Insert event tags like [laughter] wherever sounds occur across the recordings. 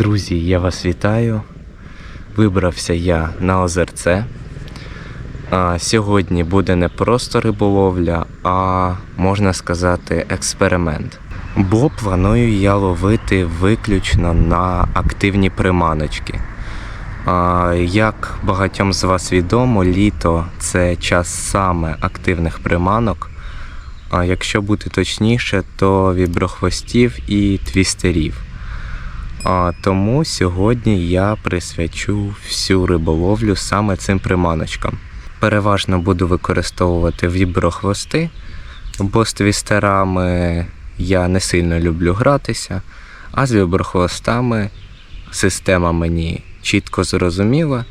Друзі, я вас вітаю. Вибрався я на озерце. А, сьогодні буде не просто риболовля, а можна сказати експеримент. Бо планую я ловити виключно на активні приманочки. А, як багатьом з вас відомо, літо це час саме активних приманок. А якщо бути точніше, то віброхвостів і твістерів. А, тому сьогодні я присвячу всю риболовлю саме цим приманочкам. Переважно буду використовувати віброхвости, бо з твістерами я не сильно люблю гратися, а з віброхвостами система мені чітко зрозуміла,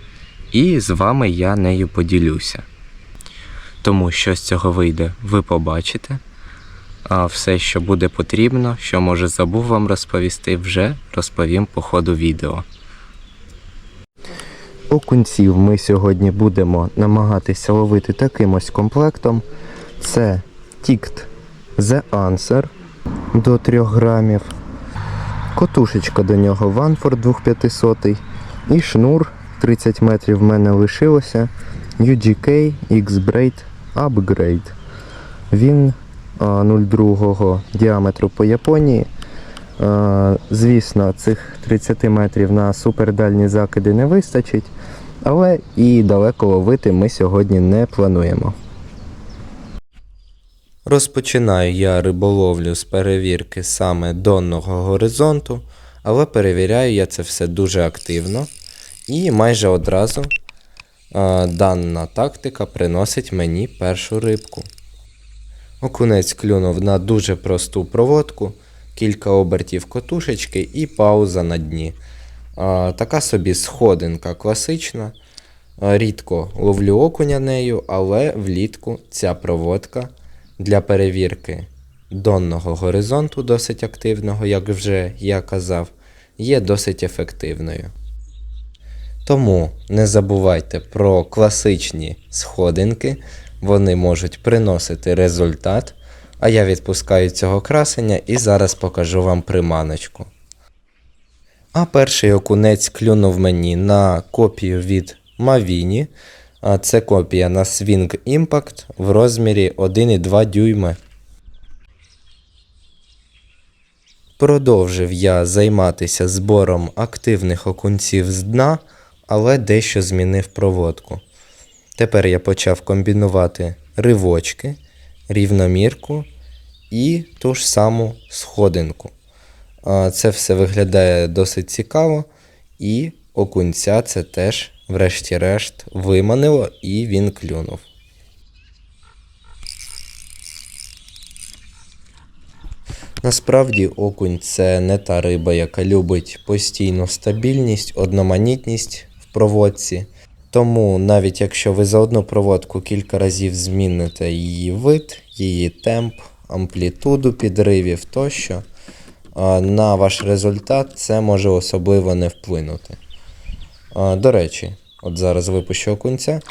і з вами я нею поділюся. Тому що з цього вийде, ви побачите. Все, що буде потрібно, що може забув вам розповісти, вже розповім по ходу відео. Окунців ми сьогодні будемо намагатися ловити таким ось комплектом. Це Тікт The Answer до 3 грамів, котушечка до нього Ванфорд 2500 і шнур 30 метрів в мене лишилося UGK X-Braid Upgrade. Він 0,2 діаметру по Японії. Звісно, цих 30 метрів на супердальні закиди не вистачить, але і далеко ловити ми сьогодні не плануємо. Розпочинаю я риболовлю з перевірки саме донного горизонту, але перевіряю я це все дуже активно і майже одразу а, дана тактика приносить мені першу рибку. Окунець клюнув на дуже просту проводку, кілька обертів котушечки і пауза на дні. А, така собі сходинка класична. Рідко ловлю окуня нею, але влітку ця проводка для перевірки донного горизонту, досить активного, як вже я казав, є досить ефективною. Тому не забувайте про класичні сходинки, вони можуть приносити результат. А я відпускаю цього красення і зараз покажу вам приманочку. А перший окунець клюнув мені на копію від Maviні. А це копія на Swing Impact в розмірі 1,2 дюйми. Продовжив я займатися збором активних окунців з дна, але дещо змінив проводку. Тепер я почав комбінувати ривочки, рівномірку і ту ж саму сходинку. Це все виглядає досить цікаво, і окунця це теж, врешті-решт, виманило і він клюнув. Насправді окунь це не та риба, яка любить постійну стабільність, одноманітність в проводці. Тому навіть якщо ви за одну проводку кілька разів зміните її вид, її темп, амплітуду підривів тощо, на ваш результат це може особливо не вплинути. До речі, от зараз випущу окунця.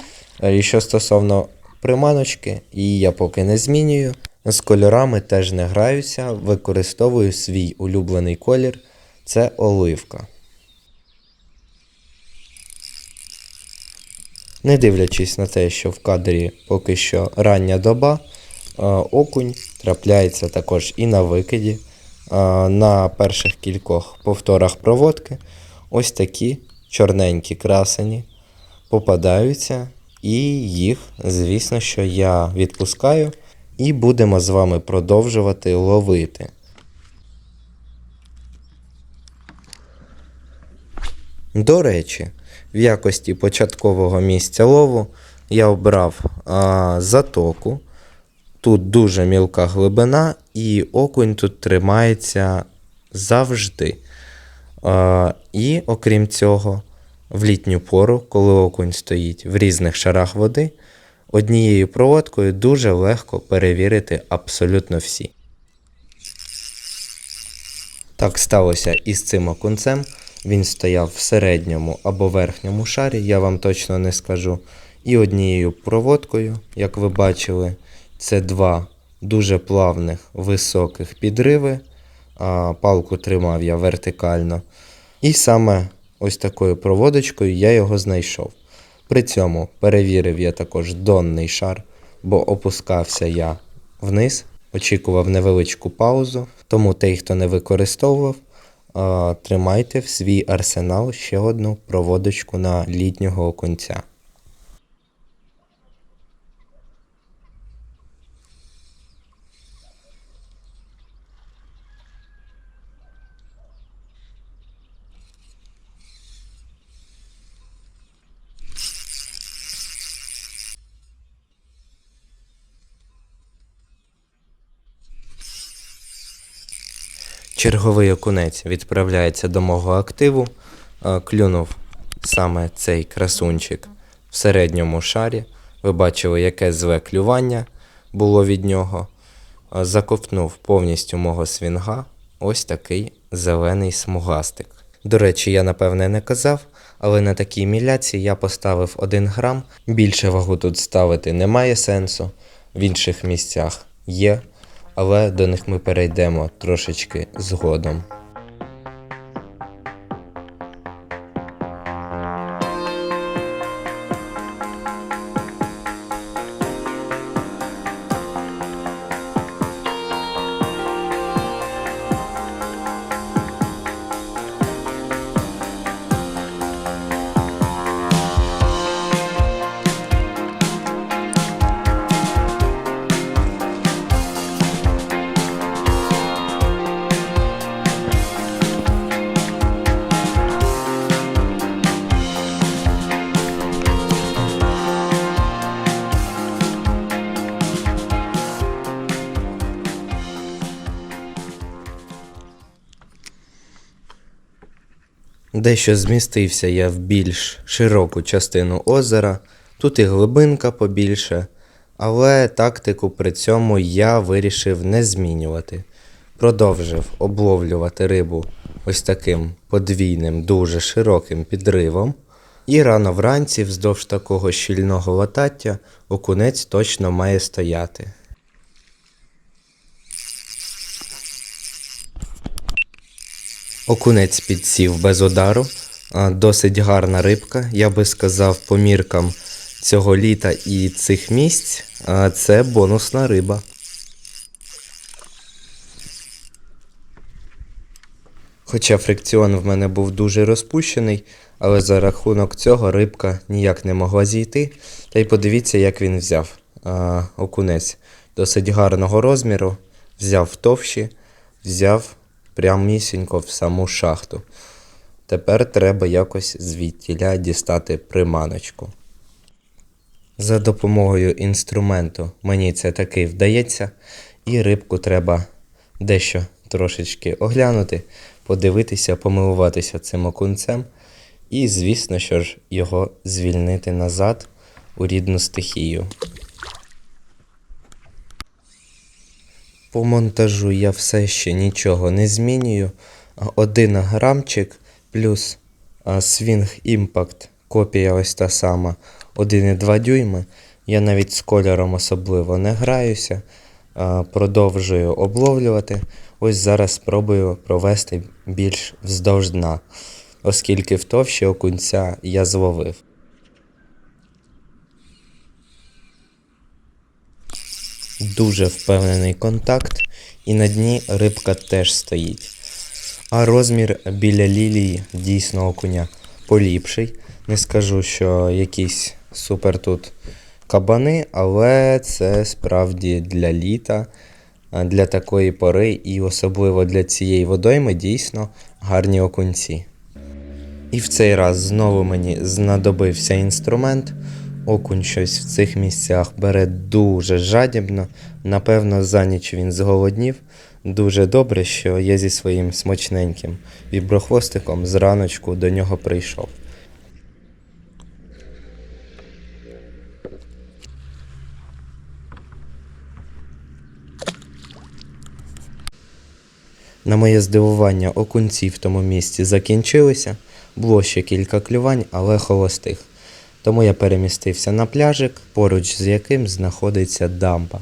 Е, І що стосовно приманочки, її я поки не змінюю. З кольорами теж не граюся, використовую свій улюблений колір це оливка. Не дивлячись на те, що в кадрі поки що рання доба, окунь трапляється також і на викиді. На перших кількох повторах проводки ось такі чорненькі красені попадаються, і їх, звісно, що я відпускаю, і будемо з вами продовжувати ловити. До речі, в якості початкового місця лову я обрав а, затоку. Тут дуже мілка глибина, і окунь тут тримається завжди. А, і окрім цього, в літню пору, коли окунь стоїть в різних шарах води, однією проводкою дуже легко перевірити абсолютно всі. Так сталося і з цим окунцем. Він стояв в середньому або верхньому шарі, я вам точно не скажу. І однією проводкою, як ви бачили, це два дуже плавних високих підриви. А, палку тримав я вертикально. І саме ось такою проводочкою я його знайшов. При цьому перевірив я також донний шар, бо опускався я вниз, очікував невеличку паузу. Тому той, хто не використовував, тримайте в свій арсенал ще одну проводочку на літнього окунця. Черговий окунець відправляється до мого активу. Е, Клюнув саме цей красунчик в середньому шарі. Ви бачили, яке зле клювання було від нього. Е, Заковтнув повністю мого свінга. Ось такий зелений смугастик. До речі, я напевне не казав, але на такій міляці я поставив 1 грам. Більше вагу тут ставити немає сенсу. В інших місцях є, але до них ми перейдемо трошечки згодом. Дещо змістився я в більш широку частину озера, тут і глибинка побільше, але тактику при цьому я вирішив не змінювати. Продовжив обловлювати рибу ось таким подвійним, дуже широким підривом. І рано вранці, вздовж такого щільного латаття, окунець точно має стояти. Окунець підсів без удару. Досить гарна рибка. Я би сказав, по міркам цього літа і цих місць. Це бонусна риба. Хоча фрикціон в мене був дуже розпущений, але за рахунок цього рибка ніяк не могла зійти. Та й подивіться, як він взяв а, окунець. Досить гарного розміру, взяв в товщі, взяв прямісінько в саму шахту. Тепер треба якось звідтіля дістати приманочку. За допомогою інструменту мені це таки вдається, і рибку треба дещо трошечки оглянути, подивитися, помилуватися цим окунцем, і, звісно, що ж, його звільнити назад у рідну стихію. По монтажу я все ще нічого не змінюю. Один грамчик плюс Swing Impact, копія ось та сама 1,2 дюйми. Я навіть з кольором особливо не граюся. Продовжую обловлювати. Ось зараз спробую провести більш вздовж дна, оскільки в товщі окунця я зловив. Дуже впевнений контакт, і на дні рибка теж стоїть. А розмір біля лілії дійсно окуня поліпший. Не скажу, що якісь супер тут кабани, але це справді для літа, для такої пори і особливо для цієї водойми дійсно гарні окунці. І в цей раз знову мені знадобився інструмент. Окунь щось в цих місцях бере дуже жадібно. Напевно, за ніч він зголоднів. Дуже добре, що я зі своїм смачненьким віброхвостиком зраночку до нього прийшов. На моє здивування, окунці в тому місці закінчилися. Було ще кілька клювань, але холостих. Тому я перемістився на пляжик, поруч з яким знаходиться дамба.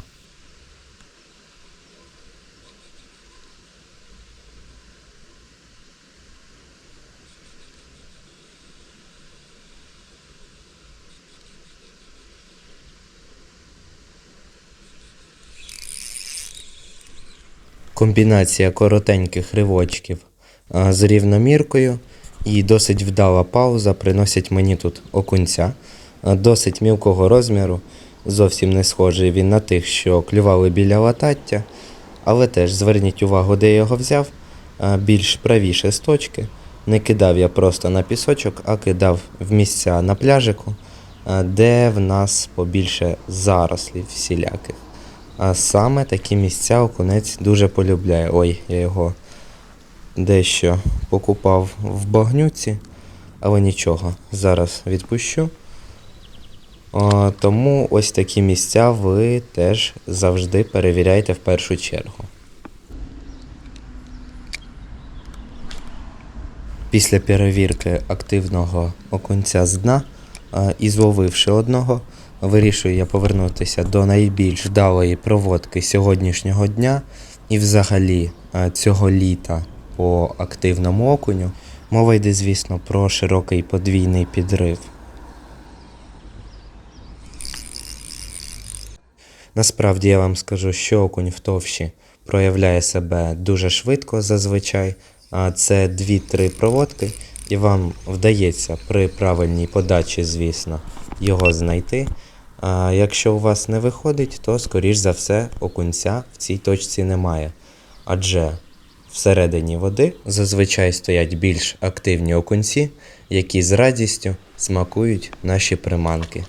Комбінація коротеньких ривочків з рівноміркою і досить вдала пауза приносять мені тут окунця. Досить мілкого розміру, зовсім не схожий він на тих, що клювали біля латаття. Але теж зверніть увагу, де я його взяв. Більш правіше з точки. Не кидав я просто на пісочок, а кидав в місця на пляжику, де в нас побільше зарослів всіляких. А саме такі місця окунець дуже полюбляє. Ой, я його дещо покупав в багнюці, але нічого, зараз відпущу. А, тому ось такі місця ви теж завжди перевіряйте в першу чергу. Після перевірки активного окунця з дна а, і зловивши одного, вирішую я повернутися до найбільш вдалої проводки сьогоднішнього дня і взагалі цього літа по активному окуню. Мова йде, звісно, про широкий подвійний підрив. Насправді я вам скажу, що окунь в товщі проявляє себе дуже швидко зазвичай. А це 2-3 проводки, і вам вдається при правильній подачі, звісно, його знайти. А якщо у вас не виходить, то скоріш за все окунця в цій точці немає. Адже всередині води зазвичай стоять більш активні окунці, які з радістю смакують наші приманки.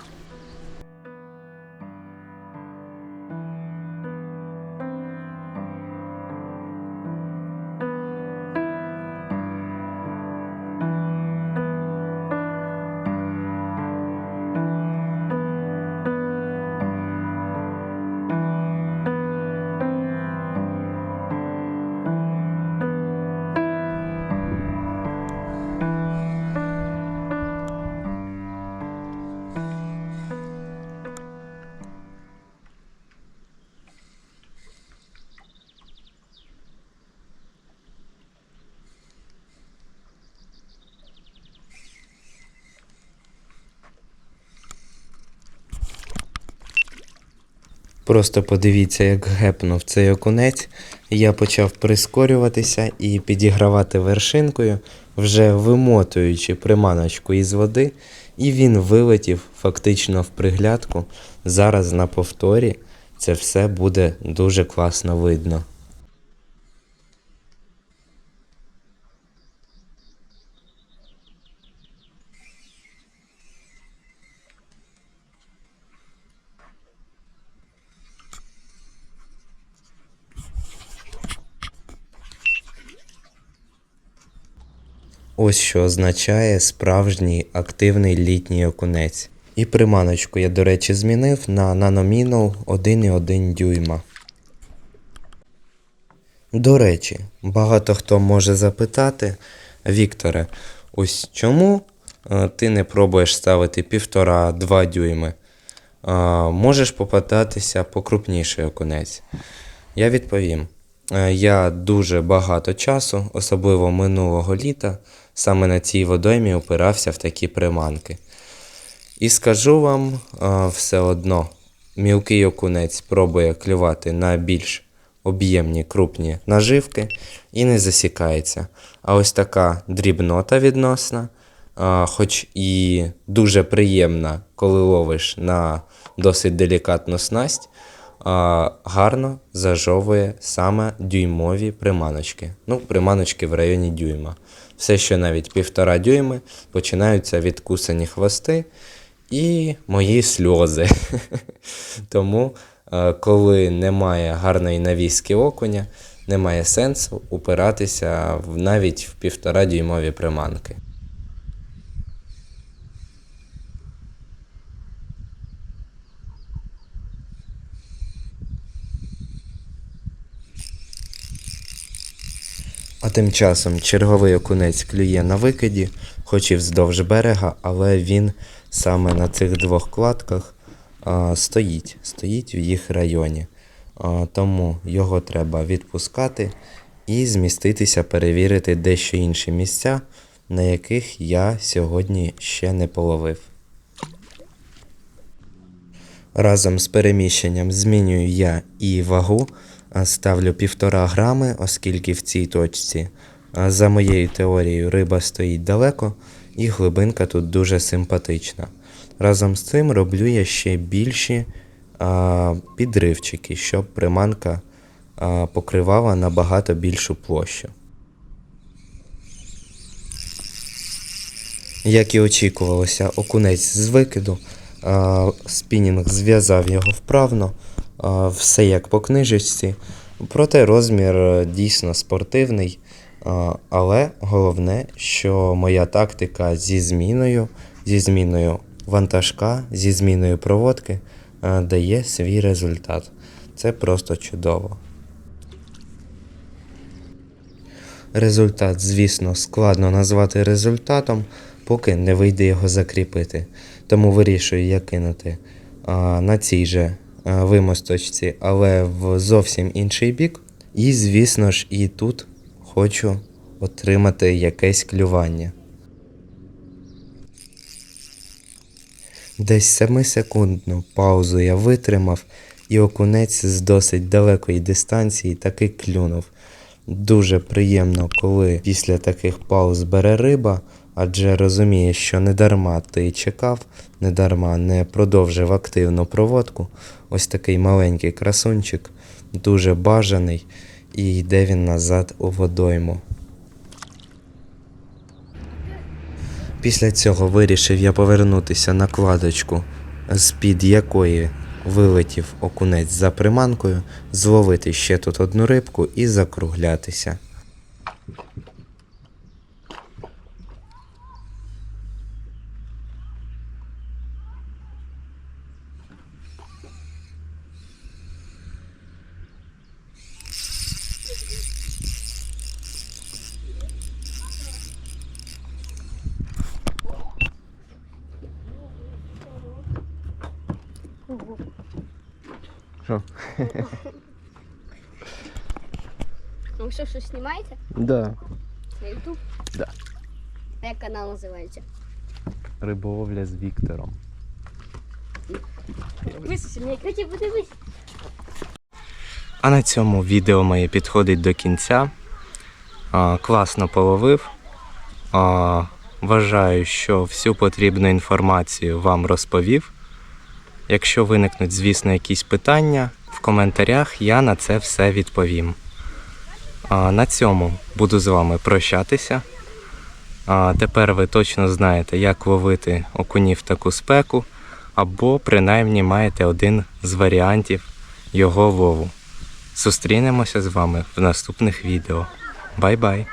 Просто подивіться, як гепнув цей окунець. Я почав прискорюватися і підігравати вершинкою, вже вимотуючи приманочку із води, і він вилетів фактично в приглядку. Зараз на повторі це все буде дуже класно видно. Ось що означає справжній активний літній окунець. І приманочку я, до речі, змінив на наномінал 1,1 дюйма. До речі, багато хто може запитати, Вікторе, ось чому е, ти не пробуєш ставити 1,5-2 дюйми? Можеш попитатися покрупніший окунець. Я відповім. Е, Я дуже багато часу, особливо минулого літа, саме на цій водоймі опирався в такі приманки. І скажу вам е, все одно, мілкий окунець пробує клювати на більш об'ємні крупні наживки і не засікається. А ось така дрібнота відносна, е, хоч і дуже приємна, коли ловиш на досить делікатну снасть, гарно зажовує саме дюймові приманочки. Ну, приманочки в районі дюйма. Все, що навіть півтора дюйми, починаються відкусані хвости і мої сльози. [laughs] Тому, коли немає гарної навіски окуня, немає сенсу упиратися навіть в півтора дюймові приманки. А тим часом черговий окунець клює на викиді, хоч і вздовж берега, але він саме на цих двох кладках а, стоїть, стоїть в їх районі. А, тому його треба відпускати і зміститися, перевірити дещо інші місця, на яких я сьогодні ще не половив. Разом з переміщенням змінюю я і вагу, ставлю півтора грами, оскільки в цій точці, за моєю теорією, риба стоїть далеко, і глибинка тут дуже симпатична. Разом з цим роблю я ще більші а, підривчики, щоб приманка а, покривала набагато більшу площу. Як і очікувалося, окунець з викиду, а, спінінг зв'язав його вправно, все як по книжечці. Проте розмір е, дійсно спортивний. Але головне, що моя тактика зі зміною, зі зміною вантажка, зі зміною проводки е, дає свій результат. Це просто чудово. Результат, звісно, складно назвати результатом, поки не вийде його закріпити. Тому вирішую я кинути а, на цій же вимосточці, але в зовсім інший бік. І, звісно ж, і тут хочу отримати якесь клювання. Десь 7-секундну паузу я витримав, і окунець з досить далекої дистанції таки клюнув. Дуже приємно, коли після таких пауз бере риба, адже розуміє, що не дарма ти чекав, не дарма не продовжив активну проводку. Ось такий маленький красунчик, дуже бажаний, і йде він назад у водойму. Після цього вирішив я повернутися на кладочку, з-під якої вилетів окунець за приманкою, зловити ще тут одну рибку і закруглятися. Що? Ну ви що, щось знімаєте? Да. На YouTube? Да. А Як канал називається? Риболовля з Віктором. Висуся, мені кстати, подивись. А на цьому відео моє підходить до кінця. А, класно половив. А, вважаю, що всю потрібну інформацію вам розповів. Якщо виникнуть, звісно, якісь питання, в коментарях я на це все відповім. На цьому буду з вами прощатися. Тепер ви точно знаєте, як ловити окунів таку спеку, або принаймні маєте один з варіантів його лову. Зустрінемося з вами в наступних відео. Бай-бай!